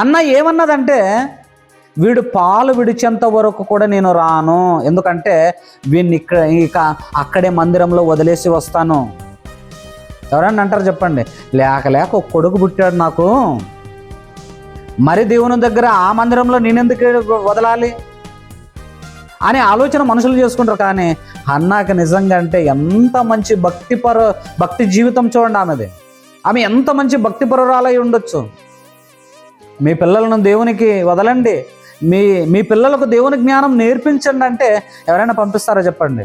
అన్న ఏమన్నదంటే వీడు పాలు విడిచేంత వరకు కూడా నేను రాను. ఎందుకంటే వీడిని ఇక్కడ ఇక అక్కడే మందిరంలో వదిలేసి వస్తాను. ఎవరన్నా అంటారు చెప్పండి. లేక లేక ఒక కొడుకు పుట్టాడు నాకు. మరి దేవుని దగ్గర ఆ మందిరంలో నేనెందుకు వదలాలి? అనే ఆలోచన మనుషులు చేసుకుంటారు. కానీ అన్నాకి నిజంగా అంటే ఎంత మంచి భక్తిపర భక్తి జీవితం చూడండి ఆమెది. ఆమె ఎంత మంచి భక్తిపరురాలై ఉండొచ్చు. మీ పిల్లలను దేవునికి వదలండి. మీ మీ పిల్లలకు దేవుని జ్ఞానం నేర్పించండి అంటే ఎవరైనా పంపిస్తారా చెప్పండి?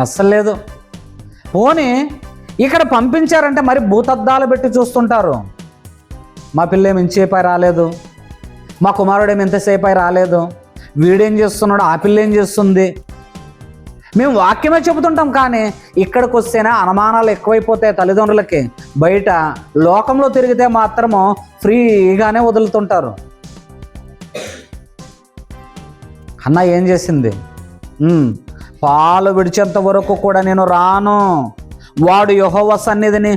అస్సలు లేదు. పోనీ ఇక్కడ పంపించారంటే మరి భూతద్దాలు పెట్టి చూస్తుంటారు. మా పిల్లేమి ఇంతసేపై రాలేదు. మా కుమారుడేమి ఎంతసేపై రాలేదు. వీడేం చేస్తున్నాడు ఆ పిల్ల ఏం చేస్తుంది? మేము వాక్యమే చెబుతుంటాం కానీ ఇక్కడికి వస్తేనే అనుమానాలు ఎక్కువైపోతాయి తల్లిదండ్రులకి. బయట లోకంలో తిరిగితే మాత్రము ఫ్రీగానే వదులుతుంటారు. అన్న ఏం చేసింది? పాలు విడిచేంత వరకు కూడా నేను రాను. వాడు యహోవ సన్నిధిని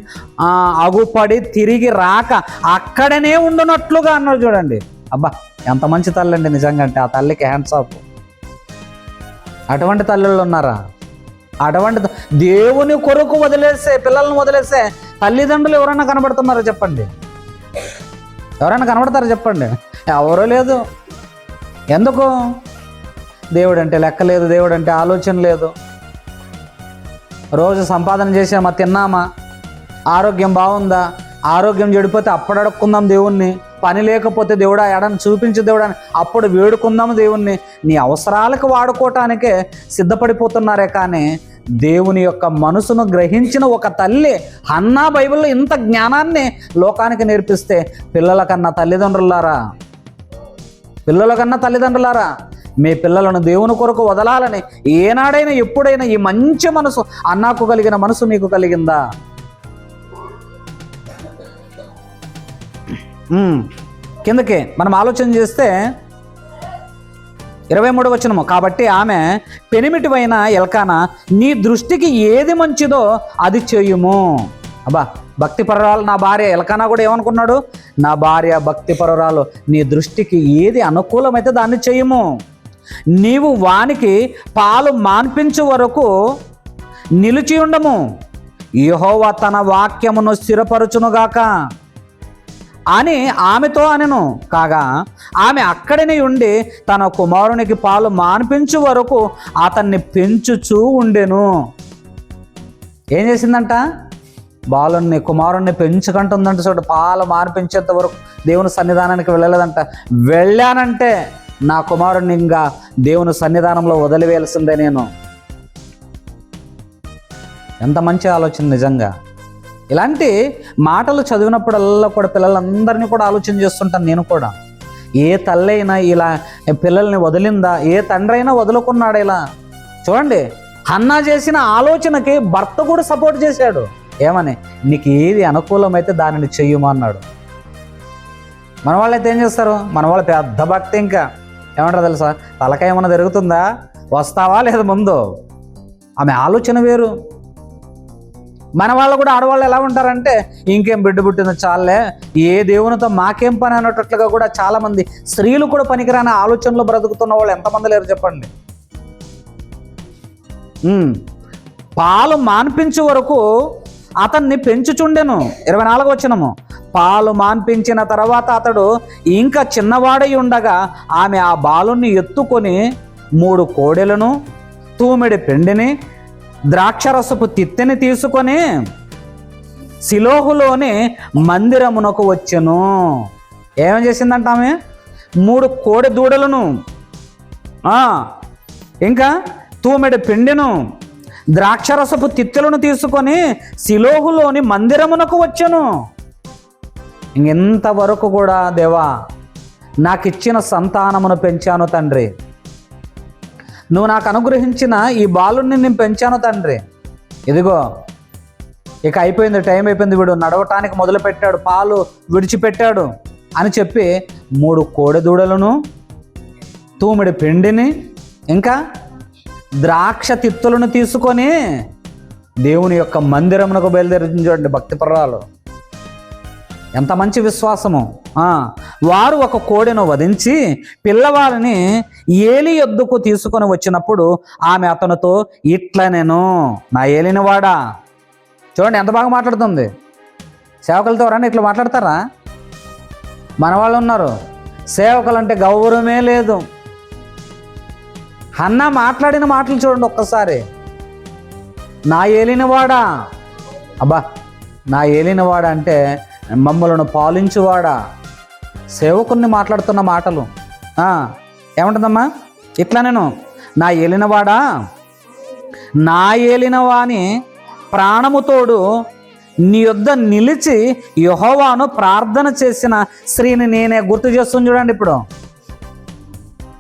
అగుపడి తిరిగి రాక అక్కడనే ఉండునట్లుగా అన్నాడు చూడండి. అబ్బా ఎంత మంచి తల్లి అండి నిజంగా అంటే ఆ తల్లికి హ్యాండ్స్ ఆఫ్ అటువంటి తల్లులు ఉన్నారా? అటువంటి దేవుని కొరకు వదిలేసే పిల్లల్ని వదిలేసే తల్లిదండ్రులు ఎవరైనా కనబడుతున్నారా చెప్పండి? ఎవరైనా కనబడతారా చెప్పండి? ఎవరూ లేదు. ఎందుకు? దేవుడు అంటే లెక్క లేదు దేవుడు అంటే ఆలోచన లేదు. రోజు సంపాదన చేసామా తిన్నామా? ఆరోగ్యం బాగుందా? ఆరోగ్యం చెడిపోతే అప్పుడు అడుక్కుందాం దేవుణ్ణి. పని లేకపోతే దేవుడా ఎడని చూపించు దేవుడా అప్పుడు వేడుకుందాము దేవుణ్ణి. నీ అవసరాలకు వాడుకోవటానికే సిద్ధపడిపోతున్నారే కానీ దేవుని యొక్క మనసును గ్రహించిన ఒక తల్లి అన్నా బైబిల్లో ఇంత జ్ఞానాన్ని లోకానికి నేర్పిస్తే పిల్లల కన్నా తల్లిదండ్రులారా పిల్లల కన్నా తల్లిదండ్రులారా మీ పిల్లలను దేవుని కొరకు వదలాలని ఏనాడైనా ఎప్పుడైనా ఈ మంచి మనసు అన్నాకు కలిగిన మనసు మీకు కలిగిందా? కిందకి మనం ఆలోచన చేస్తే ఇరవై మూడు వచనము కాబట్టి ఆమె పెనిమిటివైన ఎల్కానా నీ దృష్టికి ఏది మంచిదో అది చేయుము. అబ్బా భక్తి పరురాలు నా భార్య. ఎల్కానా కూడా ఏమనుకున్నాడు? నా భార్య భక్తి పరురాలు నీ దృష్టికి ఏది అనుకూలమైతే దాన్ని చేయము. నీవు వానికి పాలు మాన్పించు వరకు నిలిచి ఉండము. యహోవా తన వాక్యమును స్థిరపరచునుగాక. అని ఆమెతో అనెను. కాగా ఆమె అక్కడనే ఉండి తన కుమారునికి పాలు మాన్పించు వరకు అతన్ని పెంచుచూ ఉండెను. ఏం చేసిందంట? బాలుని కుమారుణ్ణి పెంచుకుంటుందంట చూడు పాలు మాన్పించేంత వరకు దేవుని సన్నిధానానికి వెళ్ళలేదంట. వెళ్ళానంటే నా కుమారుణ్ణి ఇంకా దేవుని సన్నిధానంలో వదిలివేయాల్సిందే నేను. ఎంత మంచి ఆలోచన నిజంగా. ఇలాంటి మాటలు చదివినప్పుడల్లా కూడా పిల్లలందరినీ కూడా ఆలోచన చేస్తుంటాను నేను కూడా. ఏ తల్లి అయినా ఇలా పిల్లల్ని వదిలిందా? ఏ తండ్రి అయినా వదులుకున్నాడు ఇలా? చూడండి అన్నా చేసిన ఆలోచనకి భర్త కూడా సపోర్ట్ చేశాడు. ఏమని? నీకు ఏది అనుకూలమైతే దానిని చెయ్యము అన్నాడు. మన వాళ్ళైతే ఏం చేస్తారు? మన వాళ్ళ పెద్ద భక్తి ఇంకా. ఏమంటారు తెలుసా? తలకాయ ఏమైనా జరుగుతుందా వస్తావా లేదా ముందు? ఆమె ఆలోచన వేరు. మన వాళ్ళు కూడా ఆడవాళ్ళు ఎలా ఉంటారంటే ఇంకేం బిడ్డ పుట్టిందో చాలే ఏ దేవునితో మాకేం పని అన్నట్లుగా కూడా చాలామంది స్త్రీలు కూడా పనికిరాని ఆలోచనలు బ్రతుకుతున్న వాళ్ళు ఎంతమంది లేరు చెప్పండి. పాలు మాన్పించే వరకు అతన్ని పెంచుచుండెను. ఇరవై నాలుగు వచ్చినము పాలు మాన్పించిన తర్వాత అతడు ఇంకా చిన్నవాడై ఉండగా ఆమె ఆ బాలుని ఎత్తుకొని మూడు కోడెలను తూమెడి పిండిని ద్రాక్షరసపు తిత్తెని తీసుకొని సిలోహులోని మందిరమునకు వచ్చెను. ఏమేం చేసిందంట ఆమె? మూడు కోడి దూడలను ఇంకా తూమెడి పిండిను ద్రాక్షరసపు తిత్తులను తీసుకొని సిలోహులోని మందిరమునకు వచ్చెను. ఇంకెంతవరకు కూడా దేవా నాకు ఇచ్చిన సంతానమును పెంచాను తండ్రి. నువ్వు నాకు అనుగ్రహించిన ఈ బాలుని నేను పెంచాను తండ్రి. ఇదిగో ఇక అయిపోయింది టైం అయిపోయింది వీడు. నడవటానికి మొదలు పెట్టాడు పాలు విడిచిపెట్టాడు అని చెప్పి మూడు కోడెదూడలను తూమిడి పిండిని ఇంకా ద్రాక్ష తిత్తులను తీసుకొని దేవుని యొక్క మందిరమునకు బయలుదేరి చూడండి భక్తి పర్వాలు ఎంత మంచి విశ్వాసము? వారు ఒక కోడెను వధించి పిల్లవారిని ఏలి ఎద్దుకు తీసుకొని వచ్చినప్పుడు ఆమె అతనితో ఇట్లా నేను నా ఏలినవాడా? చూడండి ఎంత బాగా మాట్లాడుతుంది. సేవకులతో ఎవరన్నా ఇట్లా మాట్లాడతారా? మన వాళ్ళు ఉన్నారు. సేవకులు అంటే గౌరవమే లేదు. అన్న మాట్లాడిన మాటలు చూడండి ఒక్కసారి. నా ఏలినవాడా? అబ్బా నా ఏలినవాడా అంటే మమ్మలను పాలించువాడా? సేవకుని మాట్లాడుతున్న మాటలు. ఆ, ఏమంటుందమ్మా? ఇట్లా నేను నా ఏలినవాడా? నా ఏలినవాని ప్రాణముతోడు నీ యొద్ద నిలిచి యహోవాను ప్రార్థన చేసిన స్త్రీని నేనే గుర్తు చేస్తుంది చూడండి ఇప్పుడు.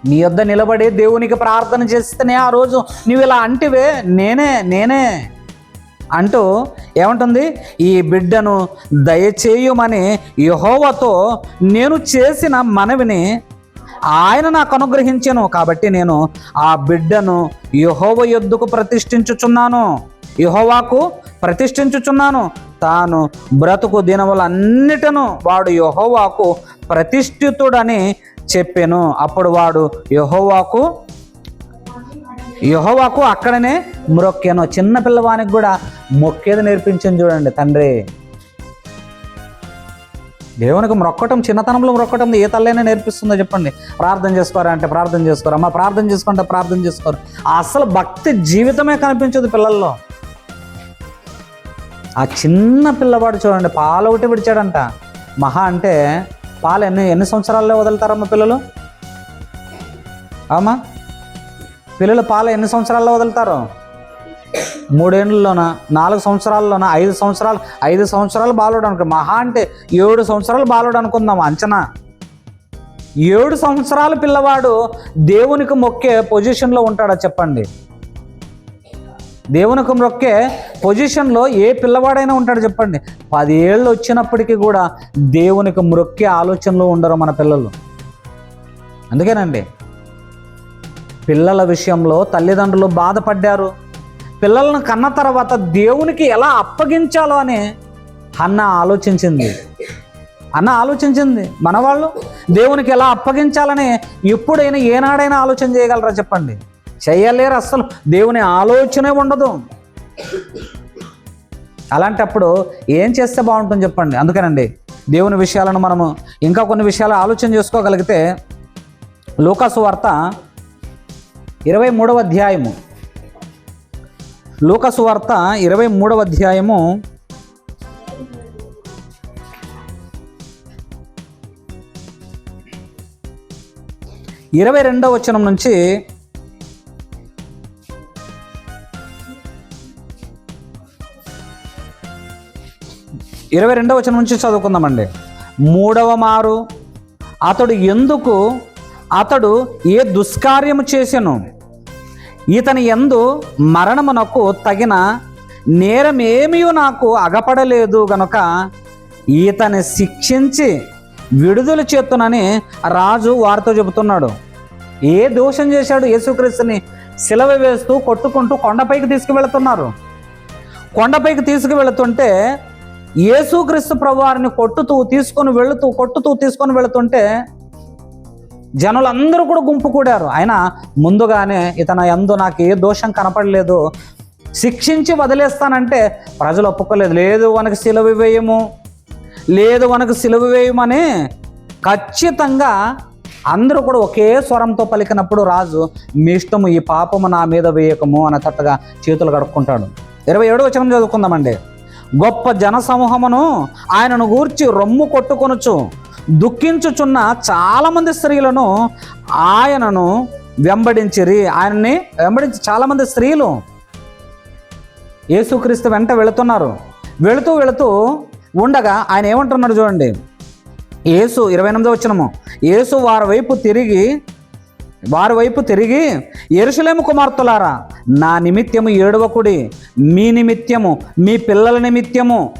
నీ యొద్ద నిలబడి దేవునికి ప్రార్థన చేస్తేనే ఆ రోజు నువ్వు ఇలా అంటివే నేనే నేనే అంటూ ఏమంటుంది? ఈ బిడ్డను దయచేయమని యహోవతో నేను చేసిన మనవిని ఆయన నాకు అనుగ్రహించాను. కాబట్టి నేను ఆ బిడ్డను యహోవ యొద్దకు ప్రతిష్ఠించుచున్నాను. యహోవాకు ప్రతిష్ఠించుచున్నాను. తాను బ్రతుకు దినములన్నిటను వాడు యహోవాకు ప్రతిష్ఠితుడని చెప్పాను. అప్పుడు వాడు యహోవాకు యహోవాకు అక్కడనే మ్రొక్కాను చిన్న పిల్లవానికి కూడా మొక్కేది నేర్పించింది చూడండి తండ్రి. దేవునికి మొక్కటం చిన్నతనంలో మొక్కటం ఏ తల్లైనా నేర్పిస్తుందో చెప్పండి. ప్రార్థన చేసుకోరా అంటే ప్రార్థన చేసుకోరు. అమ్మ ప్రార్థన చేసుకుంటే ప్రార్థన చేసుకోరు. అసలు భక్తి జీవితమే కనిపించదు పిల్లల్లో. ఆ చిన్న పిల్లవాడు చూడండి పాలు ఒకటి విడిచాడంట. మహా అంటే పాలు ఎన్ని ఎన్ని సంవత్సరాల్లో వదులుతారమ్మ పిల్లలు? అమ్మా పిల్లలు పాలు ఎన్ని సంవత్సరాల్లో వదులుతారు? మూడేళ్ళలోన నాలుగు సంవత్సరాల్లోన? ఐదు సంవత్సరాలు? ఐదు సంవత్సరాలు బాలుడు అనుకో మహా అంటే ఏడు సంవత్సరాలు బాలుడు అనుకుందాం అంచనా. ఏడు సంవత్సరాల పిల్లవాడు దేవునికి మొక్కే పొజిషన్లో ఉంటాడా చెప్పండి. దేవునికి మొక్కే పొజిషన్లో ఏ పిల్లవాడైనా ఉంటాడు చెప్పండి. పదేళ్ళు వచ్చినప్పటికీ కూడా దేవునికి మొక్కే ఆలోచనలో ఉండరు మన పిల్లలు. అందుకేనండి పిల్లల విషయంలో తల్లిదండ్రులు బాధపడ్డారు. పిల్లలను కన్న తర్వాత దేవునికి ఎలా అప్పగించాలో అని అన్న ఆలోచించింది. అన్న ఆలోచించింది మనవాళ్ళు దేవునికి ఎలా అప్పగించాలని ఎప్పుడైనా ఏనాడైనా ఆలోచన చేయగలరా చెప్పండి. చేయలేరు అస్సలు దేవుని ఆలోచనే ఉండదు. అలాంటప్పుడు ఏం చేస్తే బాగుంటుంది చెప్పండి. అందుకనండి దేవుని విషయాలను మనము ఇంకా కొన్ని విషయాలు ఆలోచన చేసుకోగలిగితే లోకాసు వార్త ఇరవై మూడవ అధ్యాయము. లోకసువార్త ఇరవై మూడవ అధ్యాయము. ఇరవై రెండవ వచనం నుంచి ఇరవై రెండవ వచనం నుంచి చదువుకుందామండి. మూడవ మారు అతడు ఎందుకు అతడు ఏ దుష్కార్యము చేసెను? ఇతని ఎందు మరణమునకు తగిన నేరమేమీ నాకు అగపడలేదు గనుక ఈతని శిక్షించి విడుదల చేస్తునని రాజు వారితో చెబుతున్నాడు. ఏ దోషం చేశాడు యేసుక్రీస్తుని సిలవ వేస్తూ కొట్టుకుంటూ కొండపైకి తీసుకువెళుతున్నారు? కొండపైకి తీసుకువెళుతుంటే యేసుక్రీస్తు ప్రభువారిని కొట్టుతూ తీసుకొని వెళుతూ కొట్టుతూ తీసుకొని వెళుతుంటే జనులందరూ కూడా గుంపు కూడారు. ఆయన ముందుగానే ఇతను ఎందు నాకు ఏ దోషం కనపడలేదు. శిక్షించి వదిలేస్తానంటే ప్రజలు ఒప్పుకోలేదు. లేదు మనకు సిలువ వేయము. లేదు మనకు సిలువ వేయమని ఖచ్చితంగా అందరూ కూడా ఒకే స్వరంతో పలికినప్పుడు రాజు మీ ఇష్టము ఈ పాపము నా మీద వేయకము అన్నట్టుగా చేతులు కడుక్కుంటాడు. ఇరవై ఏడు వచనం చదువుకుందామండి. గొప్ప జనసమూహమును ఆయనను గూర్చి రొమ్ము కొట్టుకొనొచ్చు దుఃఖించుచున్న చాలామంది స్త్రీలను ఆయనను వెంబడించిరి. ఆయనని వెంబడించి చాలామంది స్త్రీలు యేసుక్రీస్తు వెంట వెళుతున్నారు. వెళుతూ వెళుతూ ఉండగా ఆయన ఏమంటున్నాడు చూడండి. యేసు ఇరవై ఎనిమిదో వచ్చినము యేసు వారి వైపు తిరిగి వారి వైపు తిరిగి ఎరుసలేము కుమార్తెలారా నా నిమిత్తము ఏడవకుడి. మీ నిమిత్తము మీ పిల్లల నిమిత్తము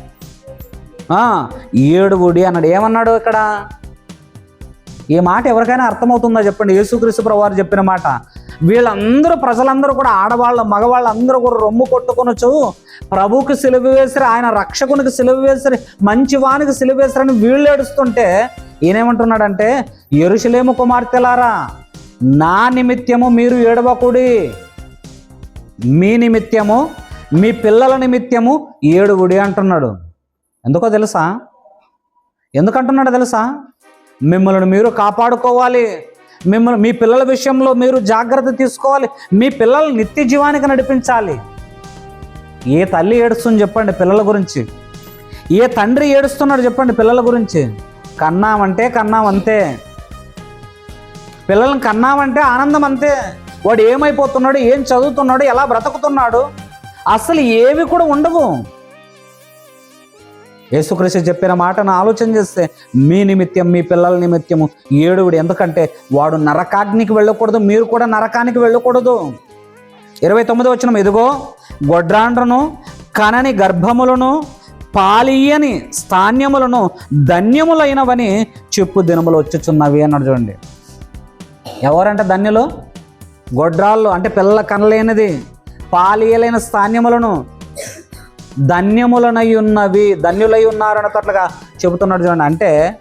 ఏడువుడి అన్నాడు. ఏమన్నాడు ఇక్కడ? ఈ మాట ఎవరికైనా అర్థమవుతుందా చెప్పండి? యేసుక్రీస్తు ప్రభు చెప్పిన మాట. వీళ్ళందరూ ప్రజలందరూ కూడా ఆడవాళ్ళు మగవాళ్ళు అందరూ కూడా రొమ్ము కొట్టుకొనొచ్చు ప్రభువుకి సిలువ వేసిరి ఆయన రక్షకునికి సిలువ వేసిరి మంచివానికి సిలువ వేసిరని వీళ్ళు ఏడుస్తుంటే ఈయనేమంటున్నాడంటే ఎరుషులేము కుమార్తెలారా నా నిమిత్తము మీరు ఏడవకుడి. మీ నిమిత్తము మీ పిల్లల నిమిత్తము ఏడుగుడి అంటున్నాడు. ఎందుకో తెలుసా? ఎందుకంటున్నాడో తెలుసా? మిమ్మల్ని మీరు కాపాడుకోవాలి. మిమ్మల్ని మీ పిల్లల విషయంలో మీరు జాగ్రత్త తీసుకోవాలి. మీ పిల్లలు నిత్య జీవానికి నడిపించాలి. ఏ తల్లి ఏడుస్తుంది చెప్పండి పిల్లల గురించి. ఏ తండ్రి ఏడుస్తున్నాడు చెప్పండి పిల్లల గురించి. కన్నామంటే కన్నాం అంతే పిల్లల్ని కన్నామంటే ఆనందం అంతే వాడు ఏమైపోతున్నాడు ఏం చదువుతున్నాడు ఎలా బ్రతుకుతున్నాడు అసలు ఏవి కూడా ఉండవు. యేసుక్రీస్తు చెప్పిన మాటను ఆలోచన చేస్తే మీ నిమిత్తం మీ పిల్లల నిమిత్తము ఏడుగుడు ఎందుకంటే వాడు నరకాగ్నికి వెళ్ళకూడదు మీరు కూడా నరకానికి వెళ్ళకూడదు. ఇరవై తొమ్మిది వచ్చిన ఇదిగో గొడ్రాండ్రను కనని గర్భములను పాలియని స్థాన్యములను ధన్యములైనవని చెప్పు దినములు వచ్చుచున్నవి అన్నాడు చూడండి. ఎవరంటే ధన్యులు? గొడ్రాళ్ళు అంటే పిల్లల కనలేనిది పాలియలైన స్థాన్యములను ధన్యములనై ఉన్నవి ధన్యులై ఉన్నారన్నట్లుగా చెబుతున్నాడు చూడండి. అంటే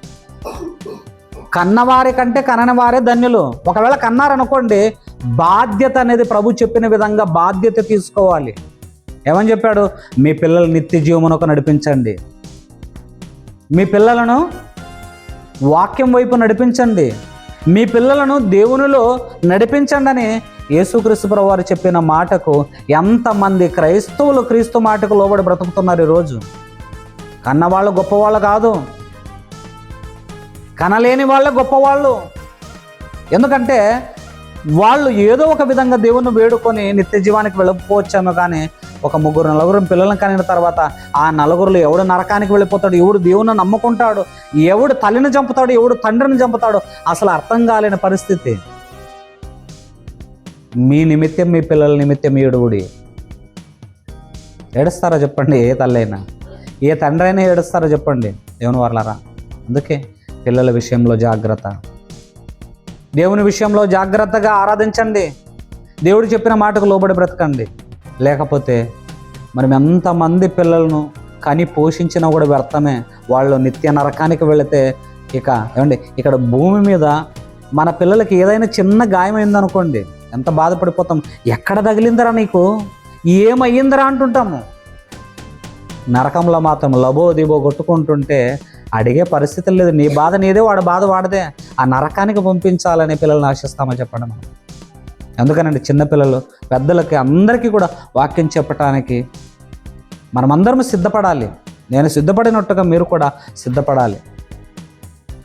కన్నవారి కంటే కనని వారే ధన్యులు. ఒకవేళ కన్నారనుకోండి బాధ్యత అనేది ప్రభు చెప్పిన విధంగా బాధ్యత తీసుకోవాలి. ఏమని చెప్పాడు? మీ పిల్లలు నిత్య జీవమునకు నడిపించండి. మీ పిల్లలను వాక్యం వైపు నడిపించండి. మీ పిల్లలను దేవునిలో నడిపించండి అని యేసుక్రీస్తు వారు చెప్పిన మాటకు ఎంతమంది క్రైస్తవులు క్రీస్తు మాటకు లోబడి బ్రతుకుతున్నారు ఈరోజు? కన్నవాళ్ళు గొప్పవాళ్ళు కాదు. కనలేని వాళ్ళే గొప్పవాళ్ళు. ఎందుకంటే వాళ్ళు ఏదో ఒక విధంగా దేవుణ్ణి వేడుకొని నిత్య జీవానికి వెళ్ళకపోవచ్చామో కానీ ఒక ముగ్గురు నలుగురు పిల్లలను కనిన తర్వాత ఆ నలుగురులో ఎవడు నరకానికి వెళ్ళిపోతాడు? ఎవడు దేవుని నమ్ముకుంటాడు? ఎవడు తల్లిని చంపుతాడు? ఎవడు తండ్రిని చంపుతాడు? అసలు అర్థం కాలేని పరిస్థితి. మీ నిమిత్తం మీ పిల్లల నిమిత్తం ఏడుగుడి ఏడుస్తారా చెప్పండి ఏ తల్లైనా. ఏ తండ్రి అయినా ఏడుస్తారా చెప్పండి దేవుని వాళ్ళరా అందుకే పిల్లల విషయంలో జాగ్రత్త. దేవుని విషయంలో జాగ్రత్తగా ఆరాధించండి. దేవుడు చెప్పిన మాటకు లోబడి బ్రతకండి. లేకపోతే మనం ఎంతమంది పిల్లలను కని పోషించినా కూడా వ్యర్థమే. వాళ్ళు నిత్య నరకానికి వెళితే ఇక ఏమండి ఇక్కడ భూమి మీద మన పిల్లలకి ఏదైనా చిన్న గాయమైందనుకోండి ఎంత బాధపడిపోతాం? ఎక్కడ తగిలిందరా నీకు? ఏమయ్యిందిరా అంటుంటాము. నరకంలో మాత్రం లబో దిబో కొట్టుకుంటుంటే అడిగే పరిస్థితి లేదు. నీ బాధ నీదే వాడు బాధ వాడదే. ఆ నరకానికి పంపించాలని పిల్లల్ని ఆశిస్తామని చెప్పండి మనం. ఎందుకనండి చిన్నపిల్లలు పెద్దలకి అందరికీ కూడా వాక్యం చెప్పటానికి మనమందరం సిద్ధపడాలి. నేను సిద్ధపడినట్టుగా మీరు కూడా సిద్ధపడాలి.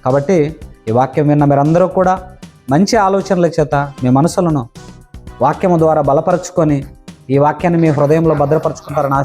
కాబట్టి ఈ వాక్యం విన్న మీరందరూ కూడా మంచి ఆలోచనల చేత మీ మనసులను వాక్యము ద్వారా బలపరచుకొని ఈ వాక్యాన్ని మీ హృదయంలో భద్రపరచుకుంటారని ఆశ